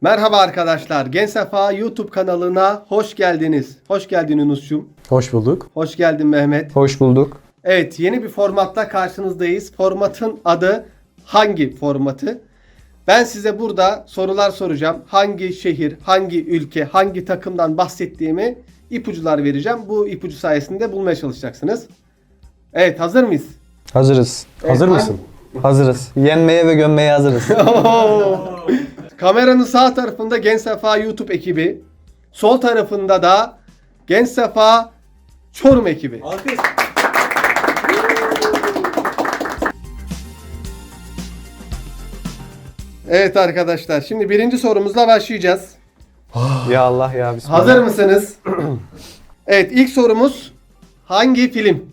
Merhaba arkadaşlar. Gen Sefa YouTube kanalına hoş geldiniz. Hoş geldin Yunus'cum. Hoş bulduk. Hoş geldin Mehmet. Hoş bulduk. Evet yeni bir formatla karşınızdayız. Formatın adı hangi formatı? Ben size burada sorular soracağım. Hangi şehir, hangi ülke, hangi takımdan bahsettiğimi ipucular vereceğim. Bu ipucu sayesinde bulmaya çalışacaksınız. Evet hazır mıyız? Hazırız. Evet, Hazır hangi- mısın? Hazırız. Yenmeye ve gömmeye hazırız. Kameranın sağ tarafında Gen Sefa YouTube ekibi. Sol tarafında da Gen Sefa Çorum ekibi. Alkış. Evet arkadaşlar şimdi birinci sorumuzla başlayacağız. ya Allah ya bismillah. Hazır mısınız? evet ilk sorumuz hangi film?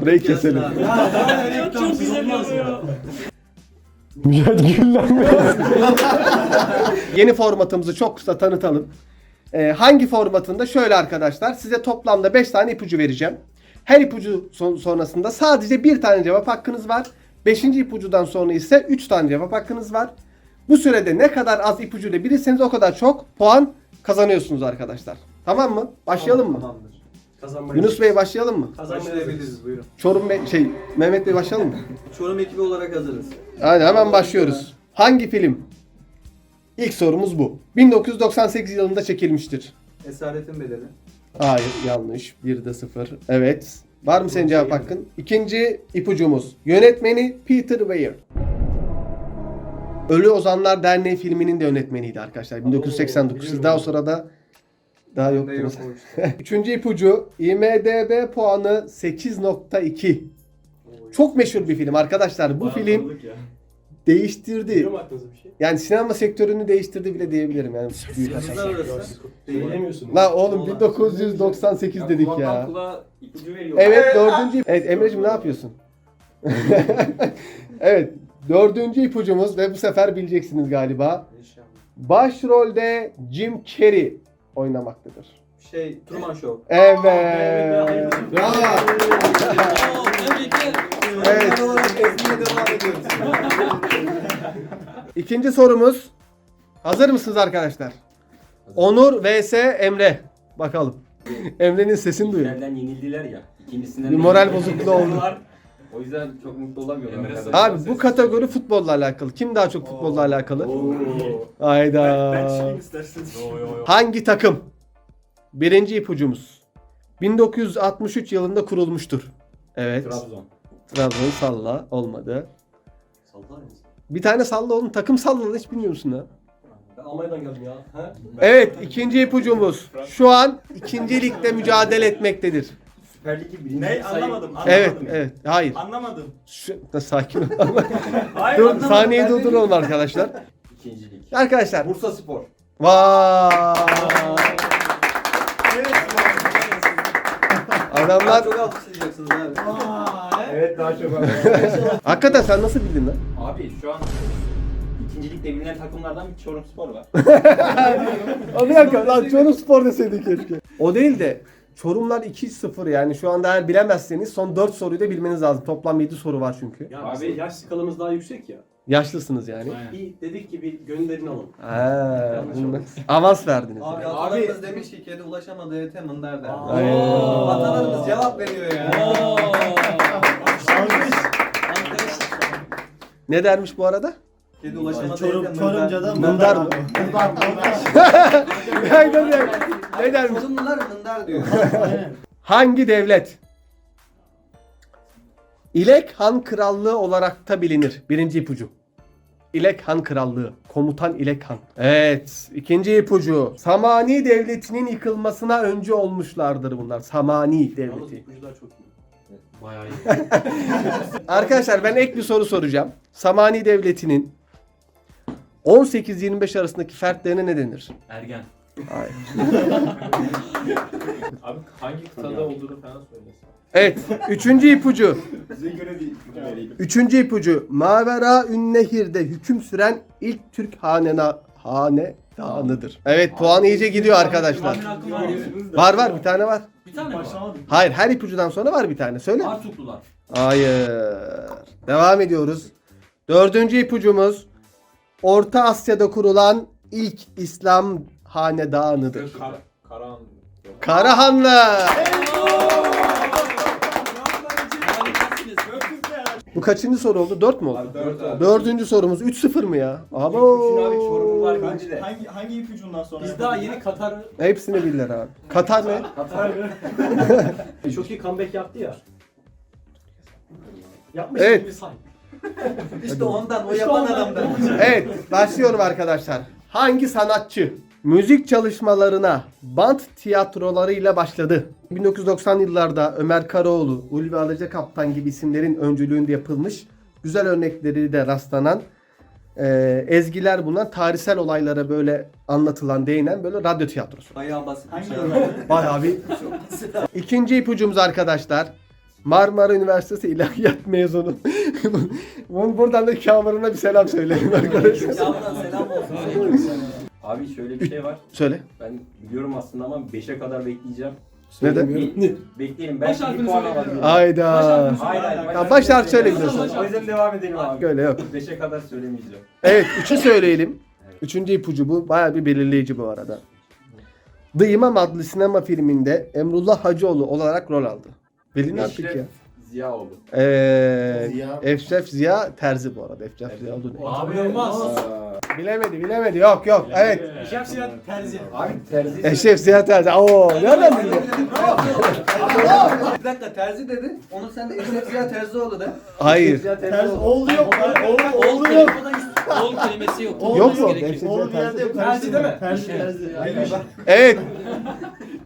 Burayı keselim. Çok güzel oluyor. Mücahit Güller Yeni formatımızı çok kısa tanıtalım. Ee, hangi formatında? Şöyle arkadaşlar size toplamda 5 tane ipucu vereceğim. Her ipucu son- sonrasında sadece bir tane cevap hakkınız var. 5. ipucudan sonra ise 3 tane cevap hakkınız var. Bu sürede ne kadar az ipucuyla bilirseniz o kadar çok puan kazanıyorsunuz arkadaşlar. Tamam mı? Başlayalım mı? Tamamdır. Kazanmayı Yunus Bey başlayalım mı? Başlayabiliriz buyurun. Çorum Bey şey Mehmet Bey başlayalım mı? Çorum ekibi olarak hazırız. Hadi hemen başlıyoruz. Hangi film? İlk sorumuz bu. 1998 yılında çekilmiştir. Esaretin bedeli. Hayır yanlış. 1'de 0. Evet. Var mı senin cevap hakkın? İkinci ipucumuz. Yönetmeni Peter Weir. Ölü Ozanlar Derneği filminin de yönetmeniydi arkadaşlar. 1989. Siz daha o sırada daha yok o işte. Üçüncü ipucu. IMDB puanı 8.2. Çok meşhur bir film arkadaşlar. Bu film değiştirdi. Yani sinema sektörünü değiştirdi bile diyebilirim yani. Büyük. Kızlar arası. Değil. La oğlum 1998 dedik ya. Kulağa ipucu veriyor. Evet dördüncü. Evet Emre'cim ne yapıyorsun? evet dördüncü ipucumuz ve bu sefer bileceksiniz galiba. Başrolde Jim Carrey oynamaktadır. Şey, Truman Show. Evet. Bravo. Evet. Olarak ezmeye devam ediyoruz. İkinci sorumuz. Hazır mısınız arkadaşlar? Onur vs Emre. Bakalım. Emre'nin sesini duyun. Birinden yenildiler ya. İkincisinden Bir moral bozukluğu oldu. O yüzden çok mutlu olamıyorum. Emre arkadaşlar. Sayın- Abi bu kategori futbolla alakalı. Kim daha çok futbolla alakalı? Oo. Hayda. isterseniz. Hangi takım? Birinci ipucumuz. 1963 yılında kurulmuştur. Evet. Trabzon. Trabzon salla olmadı. Sallar mısın? Bir tane salla oğlum. Takım salla hiç bilmiyor musun? Ben Almanya'dan geldim ya. Ha? Evet ikinci ipucumuz. Şu an ikinci ligde mücadele etmektedir. Süper Lig'i birinci Ne? sayı- Anlamadım, anlamadım. Evet evet. Hayır. Anlamadım. Şu, da sakin ol. Hayır Dur anlamadım. saniyeyi durduralım arkadaşlar. İkinci lig. Arkadaşlar. Bursa Spor. Vay. Adamlar Çok alkışlayacaksınız abi. Evet daha çok hakikaten sen nasıl bildin lan? Abi şu an ikinci ligde bilinen takımlardan bir Çorum Spor var. O bir dakika lan Çorum Spor deseydik keşke. O değil de Çorumlar 2-0 yani şu anda eğer bilemezseniz son 4 soruyu da bilmeniz lazım. Toplam 7 soru var çünkü. Ya Abi- abi yaş skalamız daha yüksek ya. Yaşlısınız yani. Bir dedik ki bir gönderin alın. Ha, Yanlış bunu- oldu. avans verdiniz. Abi yani. atalarımız demiş ki kedi ulaşamadı ete mındar der. Ay. Atalarımız cevap veriyor ya. Ne dermiş bu arada? Kedi ulaşamadı Çorum, ete mındar. Çorumca'da Mındar mı? ne, ne, ne dermiş? Çorumlular mındar diyor. Hangi devlet? İlek Han Krallığı olarak da bilinir. Birinci ipucu. İlek Han Krallığı. Komutan İlek Han. Evet. ikinci ipucu. Samani Devleti'nin yıkılmasına önce olmuşlardır bunlar. Samani Yalnız Devleti. ipucular çok iyi. Bayağı iyi. Arkadaşlar ben ek bir soru soracağım. Samani Devleti'nin 18-25 arasındaki fertlerine ne denir? Ergen. Hayır. Abi hangi kıtada olduğunu falan söylesin. Evet. Üçüncü ipucu. Bize göre değil. Verelim. Üçüncü ipucu. Mavera Ünnehir'de hüküm süren ilk Türk hanena hanedanıdır. Evet puan iyice gidiyor arkadaşlar. Hakkım var. Var var bir tane var. Bir tane mi var? Hayır her ipucudan sonra var bir tane. Söyle. Artuklular. Hayır. Devam ediyoruz. Dördüncü ipucumuz. Orta Asya'da kurulan ilk İslam hanedanıdır. Kar, Karahan. Karahanlı. Bu kaçıncı soru oldu? 4 mü oldu? Dört abi. Dördüncü sorumuz 3-0 mı ya? Abo. var Hangi, bence de. hangi, hangi ipucundan sonra? Biz daha yeni Katar Hepsini bilirler abi. Katar ne? çok iyi comeback yaptı ya. Yapmış Evet. gibi say. İşte ondan, o İşte yapan ondan. adamdan. Evet, başlıyorum arkadaşlar. Hangi sanatçı müzik çalışmalarına band tiyatrolarıyla başladı? 1990 yıllarda Ömer Karaoğlu, Ulvi Alaca Kaptan gibi isimlerin öncülüğünde yapılmış güzel örnekleri de rastlanan e, ezgiler bulunan tarihsel olaylara böyle anlatılan, değinen böyle radyo tiyatrosu. Bayağı basit Hangi şey. Bayağı bir. İkinci ipucumuz arkadaşlar. Marmara Üniversitesi İlahiyat mezunu. Buradan da Kamuran'a bir selam söyleyin arkadaşlar. Yavrudan selam olsun. Abi şöyle bir şey var. Söyle. Ben biliyorum aslında ama 5'e kadar bekleyeceğim. Neden? Bir- Bekleyelim. Ben Baş bir harfini puan söyle. alabilirim. Hayda. Hayır hayır. Ya baş harfi söyleyebiliyorsun. O yüzden devam edelim abi. Öyle yok. 5'e kadar söylemeyeceğim. Evet, üçü söyleyelim. Üçüncü ipucu bu. Bayağı bir belirleyici bu arada. The İmam adlı sinema filminde Emrullah Hacıoğlu olarak rol aldı. Bilin artık ya. Eşref Ziyaoğlu. Ee, Ziya. Eşref Ziya Terzi bu arada. Eşref Ziya oldu. Abi olmaz. Bilemedi, bilemedi. Yok yok. Evet. Şef Sinan Terzi. Abi terzi. Eşref Ziya Terzi. Oo, nereden bildin? Bir dakika terzi dedi. Onu sen de Eşref Ziya Terzioğlu de. Hayır. Ters oğlu yok. Oğlu, Oğul yok. Oğul kelimesi yok. Oğlu Yok. Eşref Oğlu Ziya bir yerde yok. Terzi değil mi? Terzi terzi. Evet.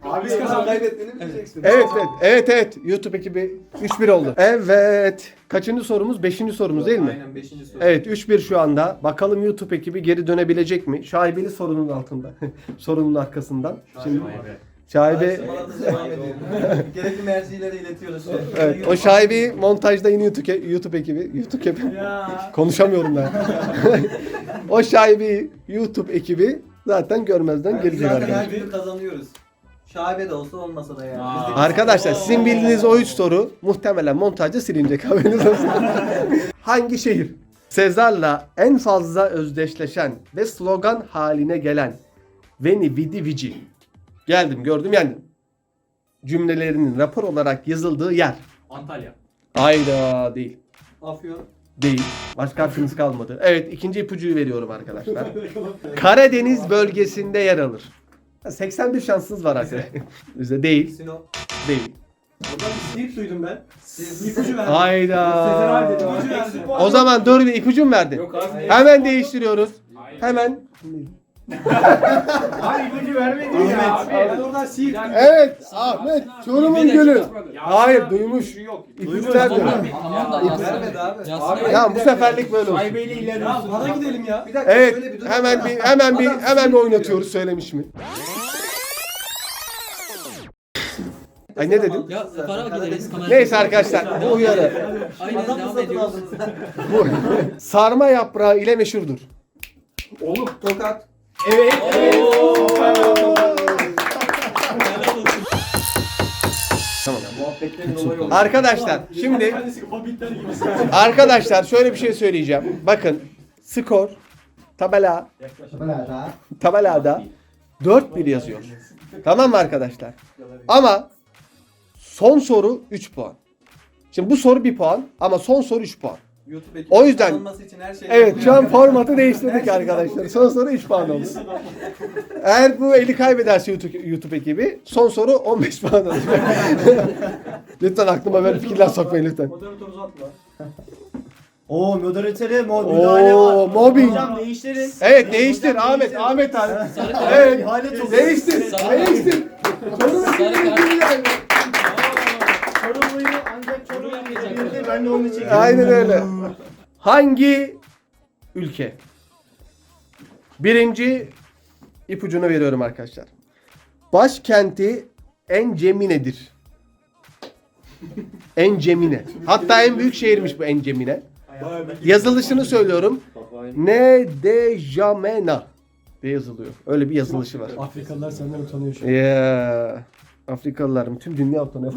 Abi kaybettiğini bileceksin. Evet evet. Evet evet. YouTube ekibi 3-1 oldu. Evet. Kaçıncı sorumuz? Beşinci sorumuz değil mi? Aynen 5. soru. Evet 3-1 şu anda. Bakalım YouTube ekibi geri dönebilecek mi? Şaibeli sorunun altında. sorunun arkasından. Şimdi şaibe. Gerekli mercileri iletiyoruz. evet, o şaibi montajda yine YouTube, YouTube ekibi. YouTube ekibi. Konuşamıyorum ben. o şaibi YouTube ekibi zaten görmezden gelecek zaten her türlü kazanıyoruz. Şaibe de olsa olmasa da yani. Aa. Arkadaşlar sizin bildiğiniz o üç soru muhtemelen montajda silinecek haberiniz olsun. Hangi şehir? Sezar'la en fazla özdeşleşen ve slogan haline gelen Veni Vidi Vici. Geldim gördüm yendim. Cümlelerinin rapor olarak yazıldığı yer. Antalya. Ayda değil. Afyon. Değil. Başka harfiniz kalmadı. Evet ikinci ipucuyu veriyorum arkadaşlar. Karadeniz bölgesinde yer alır. 81 şansınız var arkadaşlar. Bize değil. Sinop. Değil. Bir snip duydum ben. Siz. İpucu verdi. Hayda. Dedi. İpucu verdi. O zaman dur bir ipucu mu verdin? Yok abi. Hemen değiştiriyoruz. Hemen. Abi ipucu vermedi ya. Abi ben oradan siirt duydum. Evet Ahmet Çorum'un gölü. Hayır duymuş. Yok. İpucu verdi. Abi tamam da. Vermedi abi. Ya bu seferlik böyle olsun. Aybeyle ileri. Ya bana gidelim ya. Bir dakika Evet şöyle bir dur. hemen bir hemen bir hemen bir oynatıyoruz söylemiş mi? Ay ne dedim? Ya para gideriz. kamera- Neyse arkadaşlar bu uyarı. Aynen devam ediyoruz. Bu sarma yaprağı ile meşhurdur. Oğlum tokat. Evet. Arkadaşlar şimdi arkadaşlar şöyle bir şey söyleyeceğim. Bakın skor tabela tabelada 4-1 yazıyor. Tamam mı arkadaşlar? Ama son soru 3 puan. Şimdi bu soru 1 puan ama son soru 3 puan. YouTube ekibi O yüzden- kazanması için her şey Evet şu an formatı değiştirdik arkadaşlar. Son soru 3 puan oldu. Eğer bu eli kaybederse YouTube, YouTube ekibi son soru 15 puan olacak. lütfen aklıma böyle fikirler sokmayın lütfen. Moderatör uzatma. Oo moderatöre mo müdahale var. Oo, mobbing. Hocam değiştirin. Evet değiştir Hocam Ahmet değiştirin. Ahmet abi. Sarı kart. Evet İhanet oluyor. değiştir Sarı- değiştir. Sorun Sarı kart. Çorumlu'yu ancak Çorum bildi. Ben de onu çekeyim. Aynen öyle. Hangi ülke? Birinci ipucunu veriyorum arkadaşlar. Başkenti Encemine'dir. Encemine. Hatta en büyük şehirmiş bu Encemine. Yazılışını söylüyorum. Ne de Jamena diye yazılıyor. Öyle bir yazılışı var. Afrikalılar senden utanıyor şu an. Ya Afrikalılar tüm dünya utanıyor.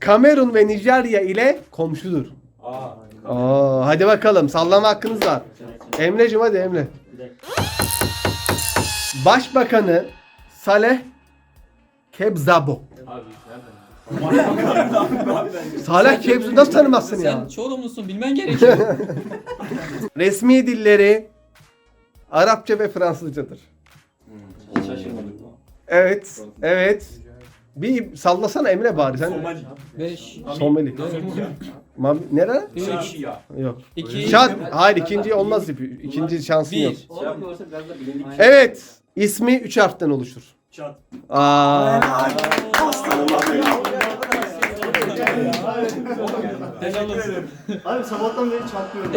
Kamerun ve Nijerya ile komşudur. Aa. Aa, hadi bakalım sallama hakkınız var. Emre'cim hadi Emre. Başbakanı Saleh Kebzabo. Saleh Kebzabo nasıl tanımazsın Sen ya? Çorumlusun bilmen gerekiyor. Resmi dilleri Arapça ve Fransızcadır. Evet, evet. Bir sallasana Emre bari sen. 5, Somali. Mam nere? 3, Yok. 2, Şat. Hayır ikinci olmaz. İkinci şansın yok. 1. Şey yapıyorsa biraz da bilindik. Evet. İsmi üç harften oluşur. Çat. Aa. Helal olsun. Abi sabahtan beri çatlıyorum.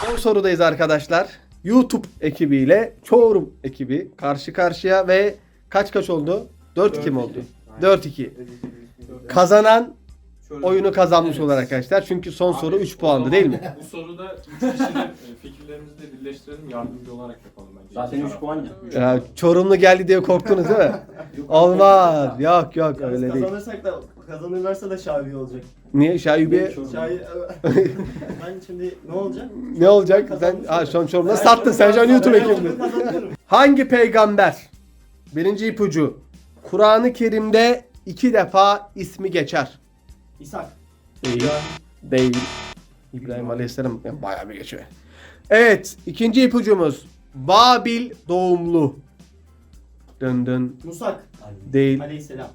Son sorudayız arkadaşlar. YouTube ekibiyle Çorum ekibi karşı karşıya ve kaç kaç oldu? 4-2 mi oldu? 4-2. Kazanan oyunu kazanmış olur arkadaşlar. Çünkü son soru 3 puandı değil mi? Bu soruda üç kişinin e, fikirlerimizi de birleştirelim, yardımcı olarak yapalım bence. Zaten 3 puan ya. Ya, Çorumlu geldi diye korktunuz değil mi? Olmaz. Yok yok öyle değil. Kazanırsak da kazanırlarsa da şabi olacak. Niye Şahibi Şabi ben şimdi ne olacak? ne olacak? Sen ha, şu an Çorum'da sattın. Sen şu an YouTube. Kazanıyorum. Hangi peygamber? Birinci ipucu. Kur'an-ı Kerim'de iki defa ismi geçer. İshak. Değil. Değil. İbrahim Aleyhisselam yani bayağı bir geçiyor. Evet. ikinci ipucumuz. Babil doğumlu. Dın dın. Musak. Değil. Aleyhisselam.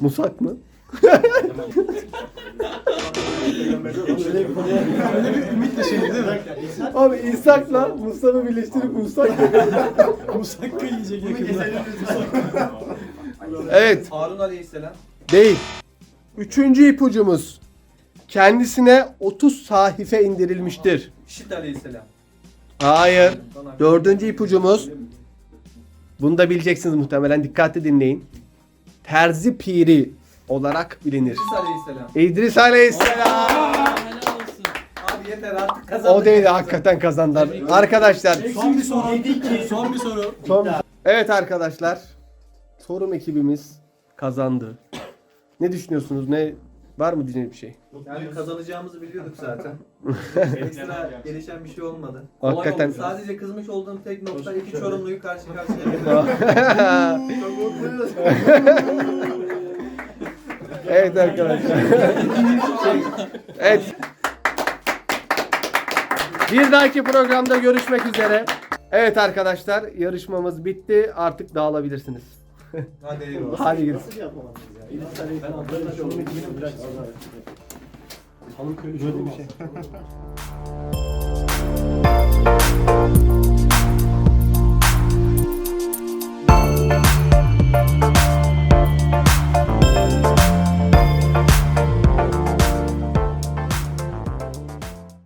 Musak mı? Öyle bir konuya. Öyle bir ümitle şimdi değil mi? Abi İshak'la Musa'nı birleştirip Musak. Musakka yiyecek yakında. evet. Harun Aleyhisselam. Değil. Üçüncü ipucumuz. Kendisine 30 sahife indirilmiştir. Şit Aleyhisselam. Hayır. Dördüncü ipucumuz. Bunu da bileceksiniz muhtemelen. Dikkatli dinleyin. Terzi piri olarak bilinir. İdris Aleyhisselam. İdris Aleyhisselam. Abi yeter artık kazandık. O değil hakikaten kazandılar. Arkadaşlar. Son bir soru. Son bir soru. Son... Evet arkadaşlar. Sorum ekibimiz kazandı. Ne düşünüyorsunuz? Ne var mı diyeceğiniz bir şey? Yani kazanacağımızı biliyorduk zaten. Ekstra gelişen bir şey olmadı. Hakikaten. Sadece kızmış olduğum tek nokta iki Çorumlu'yu karşı karşıya Çok mutluyuz. evet arkadaşlar. evet. Bir dahaki programda görüşmek üzere. Evet arkadaşlar yarışmamız bitti. Artık dağılabilirsiniz. Hadi eyvallah. Hadi gidelim. Nasıl yapamadınız ya? Ben adlarına şunu bekleyeyim biraz. Halım köyü şöyle bir şey.